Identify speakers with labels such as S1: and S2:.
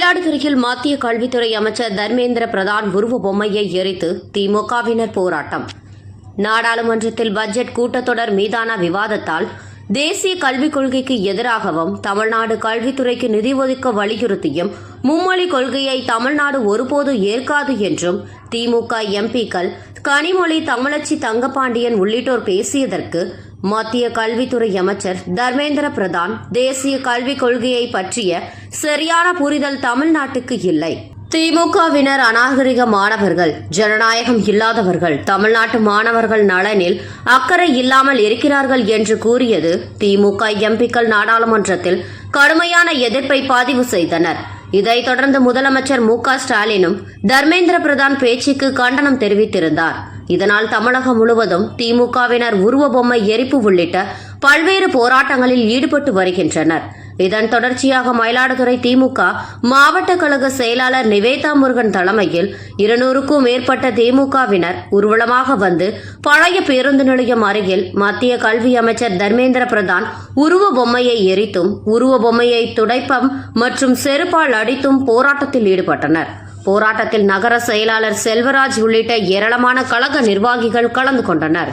S1: மயிலாடுதுறையில் மத்திய கல்வித்துறை அமைச்சர் தர்மேந்திர பிரதான் உருவ பொம்மையை எரித்து திமுகவினர் போராட்டம். நாடாளுமன்றத்தில் பட்ஜெட் கூட்டத்தொடர் மீதான விவாதத்தால் தேசிய கல்விக் கொள்கைக்கு எதிராகவும் தமிழ்நாடு கல்வித்துறைக்கு நிதி ஒதுக்க வலியுறுத்தியும் மும்மொழி கொள்கையை தமிழ்நாடு ஒருபோது ஏற்காது என்றும் திமுக எம்பிக்கள் கனிமொழி தமிழச்சி தங்கபாண்டியன் உள்ளிட்டோர் பேசியதற்கு மத்திய கல்வித்துறை அமைச்சர் தர்மேந்திர பிரதான் தேசிய கல்விக் கொள்கையை பற்றிய சரியான புரிதல் தமிழ்நாட்டுக்கு இல்லை. திமுகவினர் அநாகரிக மாணவர்கள் ஜனநாயகம் இல்லாதவர்கள் தமிழ்நாட்டு மாணவர்கள் நலனில் அக்கறை இல்லாமல் இருக்கிறார்கள் என்று கூறியது திமுக எம்பிக்கள் நாடாளுமன்றத்தில் கடுமையான எதிர்ப்பை பதிவு செய்தனர். இதைத் தொடர்ந்து முதலமைச்சர் மு க ஸ்டாலினும் தர்மேந்திர பிரதான் பேச்சுக்கு கண்டனம் தெரிவித்திருந்தார். இதனால் தமிழகம் முழுவதும் திமுகவினர் உருவ பொம்மை எரிப்பு உள்ளிட்ட பல்வேறு போராட்டங்களில் ஈடுபட்டு வருகின்றனர். இதன் தொடர்ச்சியாக மயிலாடுதுறை திமுக மாவட்ட கழக செயலாளர் நிவேதா முருகன் தலைமையில் இருநூறுக்கும் மேற்பட்ட திமுகவினர் ஊர்வலமாக வந்து பழைய பேருந்து நிலையம் அருகில் மத்திய கல்வி அமைச்சர் தர்மேந்திர பிரதான் உருவ பொம்மையை எரித்தும் உருவ பொம்மையை துடைப்பம் மற்றும் செருப்பால் அடித்தும் போராட்டத்தில் ஈடுபட்டனர். போராட்டத்தில் நகர செயலாளர் செல்வராஜ் உள்ளிட்ட ஏராளமான கழக நிர்வாகிகள் கலந்து கொண்டனர்.